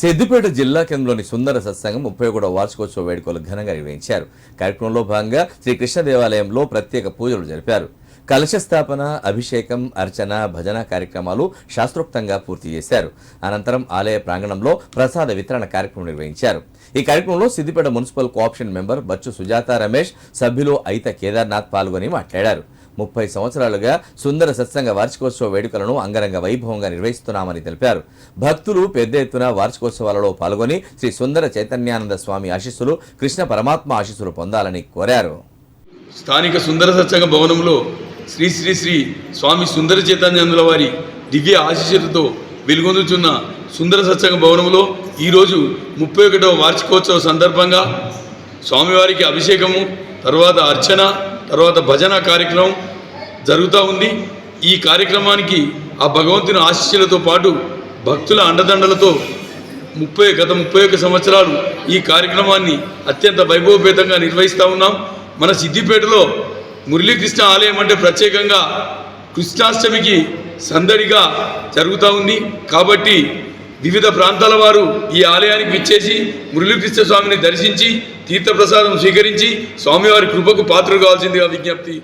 సిద్దిపేట జిల్లా కేంద్రంలోని సుందర సత్సంగం ముప్పై ఒకటో వార్షికోత్సవ వేడుకలు ఘనంగా నిర్వహించారు. కార్యక్రమంలో భాగంగా శ్రీకృష్ణ దేవాలయంలో ప్రత్యేక పూజలు జరిపారు. కలశ స్థాపన అభిషేకం అర్చన భజన కార్యక్రమాలు శాస్త్రోక్తంగా పూర్తి చేశారు. అనంతరం ఆలయ ప్రాంగణంలో ప్రసాద వితరణ కార్యక్రమం నిర్వహించారు. ఈ కార్యక్రమంలో Siddipet municipal cooption member Bachu Sujatha Ramesh సభ్యులు అయిత కేదార్నాథ్ పాల్గొని మాట్లాడారు. ముప్పై సంవత్సరాలుగా సుందర సత్సంగ వార్షికోత్సవ వేడుకలను అంగరంగ వైభవంగా నిర్వహిస్తున్నామని తెలిపారు. భక్తులు పెద్ద ఎత్తున వార్షికోత్సవాలలో పాల్గొని శ్రీ సుందర చైతన్యానంద స్వామి ఆశీస్సులు కృష్ణ పరమాత్మ ఆశీస్సులు పొందాలని కోరారు. స్థానిక సుందర సత్సంగ భవనంలో శ్రీ శ్రీ శ్రీ స్వామి సుందర చైతన్యందుల వారి దివ్య ఆశీస్సులతో వెలుగొందుతున్న సుందర సత్సంగ భవనంలో ఈరోజు ముప్పై ఒకటవ వార్షికోత్సవ సందర్భంగా స్వామివారికి అభిషేకము తర్వాత అర్చన తర్వాత భజన కార్యక్రమం జరుగుతూ ఉంది. ఈ కార్యక్రమానికి ఆ భగవంతుని ఆశీస్సులతో పాటు భక్తుల అండదండలతో ముప్పై గత ముప్పై ఒక్క సంవత్సరాలు ఈ కార్యక్రమాన్ని అత్యంత వైభవపేతంగా నిర్వహిస్తూ ఉన్నాం. మన సిద్దిపేటలో మురళీకృష్ణ ఆలయం అంటే ప్రత్యేకంగా కృష్ణాష్టమికి సందడిగా జరుగుతూ ఉంది. కాబట్టి వివిధ ప్రాంతాల వారు ఈ ఆలయానికి విచ్చేసి మురళీకృష్ణ స్వామిని దర్శించి తీర్థప్రసాదం స్వీకరించి స్వామివారి కృపకు పాత్రలు కావాల్సిందిగా విజ్ఞప్తి